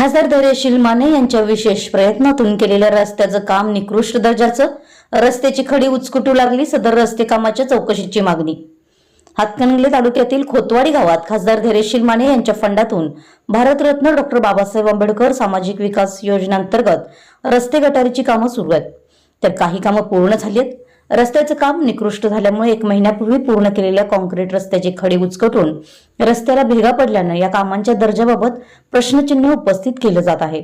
खासदार धैर्यशील माने यांच्या विशेष प्रयत्नातून केलेल्या रस्त्याचं काम निकृष्ट दर्जाचं. रस्त्याची खडी उचकुटू लागली सदर रस्ते कामाच्या चौकशीची मागणी. हातकणंगले तालुक्यातील खोतवाडी गावात खासदार धैर्यशील माने यांच्या फंडातून भारतरत्न डॉक्टर बाबासाहेब आंबेडकर सामाजिक विकास योजनेअंतर्गत रस्ते गटारीची कामं सुरू आहेत. तर काही कामं पूर्ण झाली आहेत. रस्त्याचं काम निकृष्ट झाल्यामुळे एक महिन्यापूर्वी पूर्ण केलेल्या कॉन्क्रीट रस्त्याची खडी उचकटून रस्त्याला भेगा पडल्यानं या कामांच्या दर्जाबाबत प्रश्नचिन्ह उपस्थित केलं जात आहे.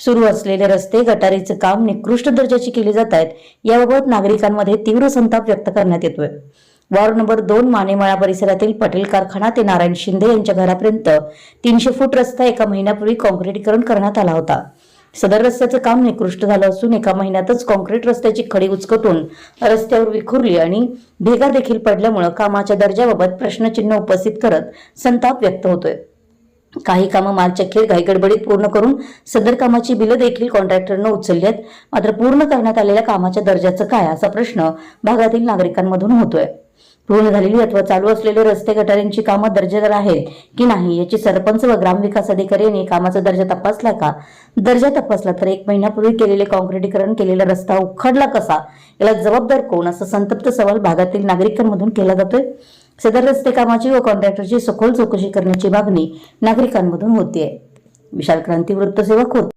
सुरू असलेले रस्ते गटारीचे काम निकृष्ट दर्जाचे केले जात आहेत याबाबत नागरिकांमध्ये तीव्र संताप व्यक्त करण्यात येतोय. वॉर्ड नंबर दोन मानेमळा परिसरातील पटेल कारखाना ते नारायण शिंदे यांच्या घरापर्यंत तीनशे फूट रस्ता एका महिन्यापूर्वी कॉन्क्रिटीकरण करण्यात आला होता. सदर रस्त्याचं काम निकृष्ट झालं असून एका महिन्यातच कॉन्क्रीट रस्त्याची खडी उचकटून रस्त्यावर विखुरली आणि भेगा देखील पडल्यामुळे कामाच्या दर्जाबाबत प्रश्नचिन्ह उपस्थित करत संताप व्यक्त होतोय. काही कामं मार्च घाईगडबडीत पूर्ण करून सदर कामाची बिलं देखील कॉन्ट्रॅक्टरनं उचलली आहेत. मात्र पूर्ण करण्यात आलेल्या कामाच्या दर्जाचं काय असा प्रश्न भागातील नागरिकांमधून होतोय. पूर्ण झालेली अथवा चालू असलेले रस्ते गटारींची कामं दर्जेदार आहेत की नाही याची सरपंच व ग्रामविकास अधिकारी यांनी कामाचा दर्जा तपासला का? दर्जा तपासला तर एक महिन्यापूर्वी केलेले कॉन्क्रिटीकरण केलेला रस्ता उखडला कसा? याला जबाबदार कोण? असा संतप्त सवाल भागातील नागरिकांमधून केला जातोय. सदर रस्ते कामाची व कॉन्ट्रॅक्टरची सखोल चौकशी करण्याची मागणी नागरिकांमधून होतीये. विशाल क्रांती वृत्तसेवा खोत.